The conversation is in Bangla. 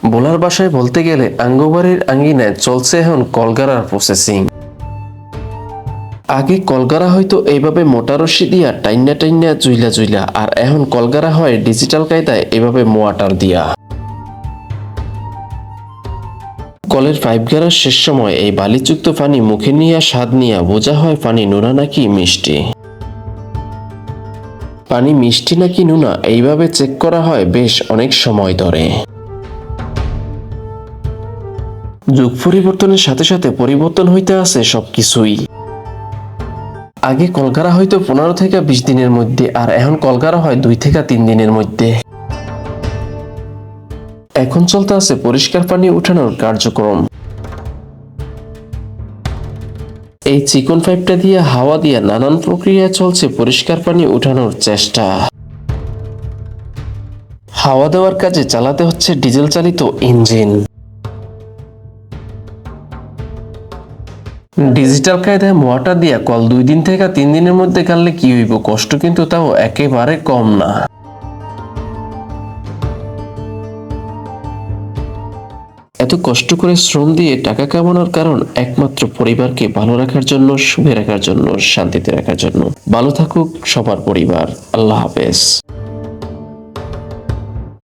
বোলার বাসায় বলতে গেলে আঙ্গবাড়ির আঙ্গিনায় চলছে এখন কলগারার প্রসেসিং আগে কলগারা হয়তো এইভাবে মোটা রশি দিয়া টাইনা টাইনা জুইলা জুইলা, আর এখন কলগারা হয় ডিজিটাল কায়দায় এভাবে মোয়াটার দিয়া। কলের পাইপ গাড়ার শেষ সময় এই বালিযুক্ত পানি মুখে নিয়ে, স্বাদ নিয়ে বোঝা হয় পানি নোনা নাকি মিষ্টি। পানি মিষ্টি নাকি নুনা এইভাবে চেক করা হয় বেশ অনেক সময় ধরে। যুগ পরিবর্তনের সাথে সাথে পরিবর্তন হইতে আছে সবকিছুই। আগে কলকারা হয়তো পনেরো থেকে বিশ দিনের মধ্যে, আর এখন কলকারা হয় দুই থেকে তিন দিনের মধ্যে। এখন চলতে আছে পরিষ্কার পানি উঠানোর কার্যক্রম। এই চিকন পাইপটা দিয়ে হাওয়া দিয়ে নানান প্রক্রিয়া চলছে পরিষ্কার পানি উঠানোর চেষ্টা। হাওয়া দেওয়ার কাজে চালাতে হচ্ছে ডিজেল চালিত ইঞ্জিন। ডিজিটাল কায়দায় মোয়াটা দিয়া কল দুই দিন থেকে তিন দিনের মধ্যে কাটলে কি হইব? কষ্ট কিন্তু তাও একেবারে কম না। এত কষ্ট করে শ্রম দিয়ে টাকা কামানোর কারণ একমাত্র পরিবারকে ভালো রাখার জন্য, সুখে রাখার জন্য, শান্তিতে রাখার জন্য। ভালো থাকুক সবার পরিবার। আল্লাহ হাফেজ।